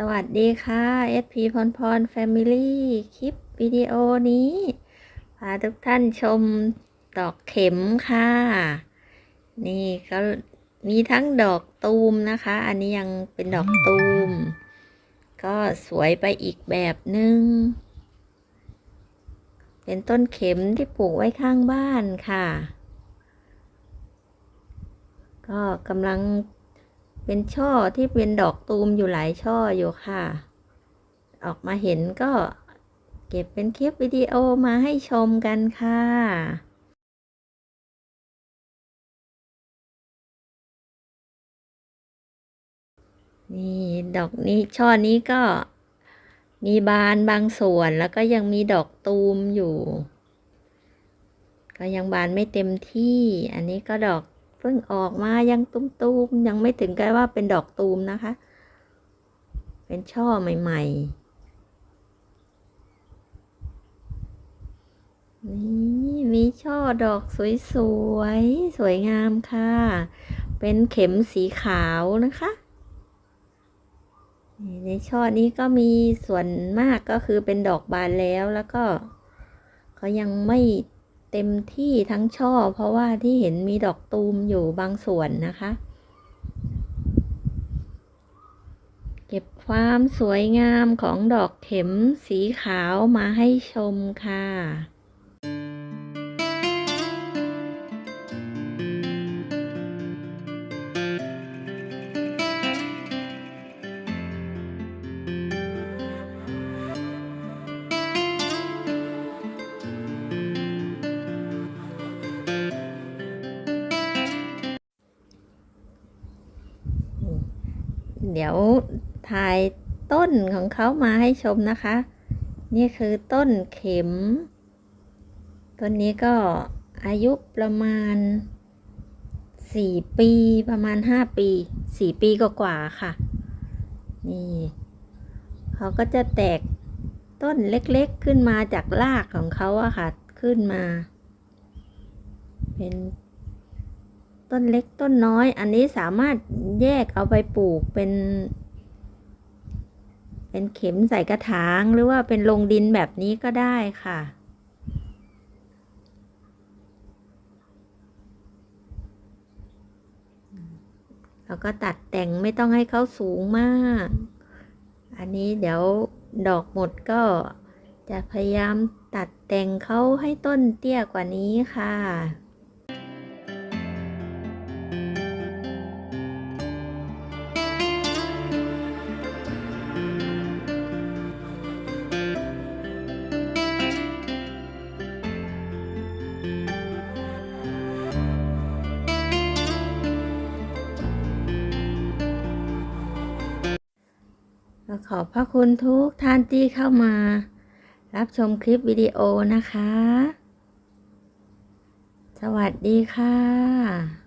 สวัสดีค่ะ SP พรพร Family คลิปวิดีโอนี้ พาทุกท่านชมดอกเข็มค่ะ นี่ก็มีทั้งดอกตูมนะคะ อันนี้ยังเป็นดอกตูม ก็สวยไปอีกแบบหนึง่ง เป็นต้นเข็มที่ปลูกไว้ข้างบ้านค่ะ ก็กำลัง เป็นช่อที่เป็นดอกตูมอยู่หลายช่ออยู่ค่ะ ออกมาเห็นก็เก็บเป็นคลิปวิดีโอมาให้ชมกันค่ะนี่ดอกนี้ช่อนี้ก็มีบานบางส่วนแล้วก็ยังมีดอกตูมอยู่ ก็ยังบานไม่เต็มที่ อันนี้ก็ดอก เพิ่งออกมายังตุ้มๆ ยังไม่ถึงกับว่าเป็นดอกตูมนะคะ เป็นช่อใหม่ ๆ นี่มีช่อดอกสวยๆ สวยงามค่ะ เป็นเข็มสีขาวนะคะในช่อนี้ก็มีส่วนมากก็คือเป็นดอกบานแล้วแล้วก็เขายังไม่ เต็มที่ทั้งช่อ เพราะว่าที่เห็นมีดอกตูมอยู่บางส่วนนะคะ เก็บความสวยงามของดอกเข็มสีขาวมาให้ชมค่ะ เดี๋ยวถ่ายต้นของเขามาให้ชมนะคะ นี่คือต้นเข็ม ต้นนี้ก็อายุประมาณสี่ปีประมาณห้าปีสี่ปีกว่าๆค่ะ นี่เขาก็จะแตกต้นเล็กๆขึ้นมาจากรากของเขาอะค่ะ ขึ้นมา เป็น ต้นเล็กต้นน้อย อันนี้สามารถแยกเอาไปปลูกเป็น เป็นเข็มใส่กระถางหรือว่าเป็นลงดินแบบนี้ก็ได้ค่ะแล้วก็ตัดแต่งไม่ต้องให้เขาสูงมาก อันนี้เดี๋ยวดอกหมดก็จะพยายามตัดแต่งเขาให้ต้นเตี้ยกว่านี้ค่ะ ก็ขอบพระคุณทุกท่านที่เข้ามา รับชมคลิปวิดีโอนะคะ สวัสดีค่ะ